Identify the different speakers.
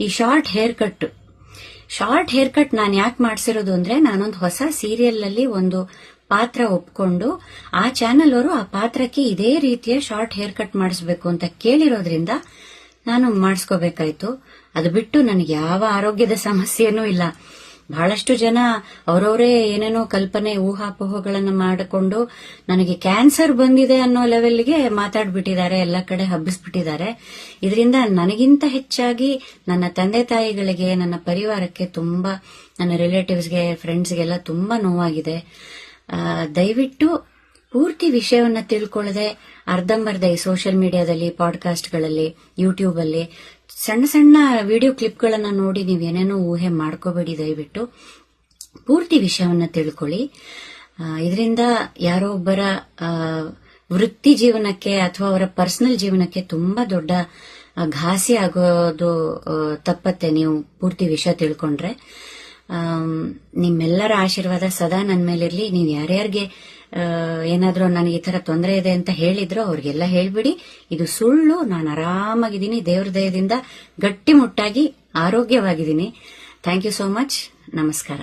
Speaker 1: ಈ short hair cut short hair cut ನಾನು ಯಾಕೆ ಮಾಡಿಸಿರೋದು ಅಂದ್ರೆ ನಾನೊಂದು ಹೊಸ ಸೀರಿಯಲ್ ಅಲ್ಲಿ ಒಂದು ಪಾತ್ರ ಒಪ್ಕೊಂಡು ಆ ಚಾನೆಲ್ ಅವರು ಆ ಪಾತ್ರಕ್ಕೆ ಇದೇ ರೀತಿಯ ಶಾರ್ಟ್ ಹೇರ್ ಕಟ್ ಮಾಡಿಸ್ಬೇಕು ಅಂತ ಕೇಳಿರೋದ್ರಿಂದ ನಾನು ಮಾಡಿಸ್ಕೋಬೇಕಾಯ್ತು. ಅದು ಬಿಟ್ಟು ನನಗೆ ಯಾವ ಆರೋಗ್ಯದ ಸಮಸ್ಯೆನೂ ಇಲ್ಲ. ಬಹಳಷ್ಟು ಜನ ಅವರವರೇ ಏನೇನೋ ಕಲ್ಪನೆ ಊಹಾಪೋಹಗಳನ್ನು ಮಾಡಿಕೊಂಡು ನನಗೆ ಕ್ಯಾನ್ಸರ್ ಬಂದಿದೆ ಅನ್ನೋ ಲೆವೆಲ್ಗೆ ಮಾತಾಡ್ಬಿಟ್ಟಿದ್ದಾರೆ, ಎಲ್ಲ ಕಡೆ ಹಬ್ಬಿಸ್ಬಿಟ್ಟಿದ್ದಾರೆ. ಇದರಿಂದ ನನಗಿಂತ ಹೆಚ್ಚಾಗಿ ನನ್ನ ತಂದೆ ತಾಯಿಗಳಿಗೆ, ನನ್ನ ಪರಿವಾರಕ್ಕೆ ತುಂಬಾ, ನನ್ನ ರಿಲೇಟಿವ್ಸ್ಗೆ ಫ್ರೆಂಡ್ಸ್ಗೆಲ್ಲ ತುಂಬಾ ನೋವಾಗಿದೆ. ದಯವಿಟ್ಟು ಪೂರ್ತಿ ವಿಷಯವನ್ನ ತಿಳ್ಕೊಳ್ಳದೆ ಅರ್ಧಂಬರ್ಧ ಈ ಸೋಷಿಯಲ್ ಮೀಡಿಯಾದಲ್ಲಿ ಪಾಡ್ಕಾಸ್ಟ್ಗಳಲ್ಲಿ ಯೂಟ್ಯೂಬ್ ಅಲ್ಲಿ ಸಣ್ಣ ಸಣ್ಣ ವಿಡಿಯೋ ಕ್ಲಿಪ್ಗಳನ್ನ ನೋಡಿ ಏನೇನೋ ಊಹೆ ಮಾಡ್ಕೋಬೇಡಿ ದಯವಿಟ್ಟು. ಪೂರ್ತಿ ವಿಷಯವನ್ನ ತಿಳ್ಕೊಳ್ಳಿ. ಇದರಿಂದ ಯಾರೋ ಒಬ್ಬರ ವೃತ್ತಿ ಜೀವನಕ್ಕೆ ಅಥವಾ ಅವರ ಪರ್ಸನಲ್ ಜೀವನಕ್ಕೆ ತುಂಬಾ ದೊಡ್ಡ ಘಾಸಿ ಆಗೋದು ತಪ್ಪತ್ತೆ ನೀವು ಪೂರ್ತಿ ವಿಷಯ ತಿಳ್ಕೊಂಡ್ರೆ. ನಿಮ್ಮೆಲ್ಲರ ಆಶೀರ್ವಾದ ಸದಾ ನನ್ನ ಮೇಲಿರಲಿ. ನೀವು ಯಾರ್ಯಾರಿಗೆ ಏನಾದರೂ ನನಗೆ ಈ ಥರ ತೊಂದರೆ ಇದೆ ಅಂತ ಹೇಳಿದ್ರು ಅವ್ರಿಗೆಲ್ಲ ಹೇಳಿಬಿಡಿ. ಇದು ಸುಳ್ಳು. ನಾನು ಆರಾಮಾಗಿದ್ದೀನಿ. ದೇವ್ರ ದಯದಿಂದ ಗಟ್ಟಿಮುಟ್ಟಾಗಿ ಆರೋಗ್ಯವಾಗಿದ್ದೀನಿ. ಥ್ಯಾಂಕ್ ಯು ಸೋ ಮಚ್ ನಮಸ್ಕಾರ.